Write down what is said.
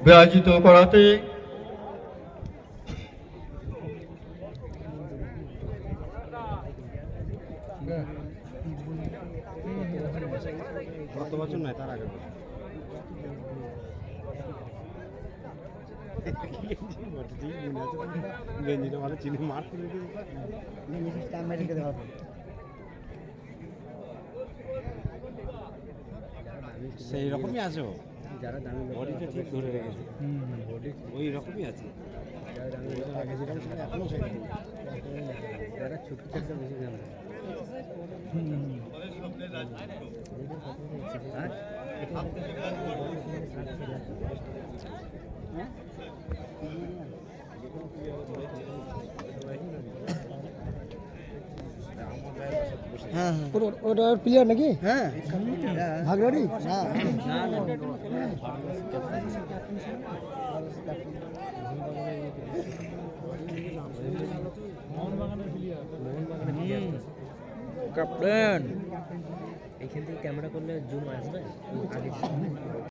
বিরাজিত করাতে গত সেই রকমই আছে যারা দামি বডিটা ঠিক ধরে রেখেছে। ওই রকমই আছে। আগে যেরকম সেটা এখনও সেরকম যারা ছোট থাকতে বেশি দাম। হ্যাঁ? ওটা প্লেয়ার নাকি হ্যাঁ ভাগড়ারি না ক্যাপ্টেন এইখান থেকে ক্যামেরা করলে জুম আসবে আগে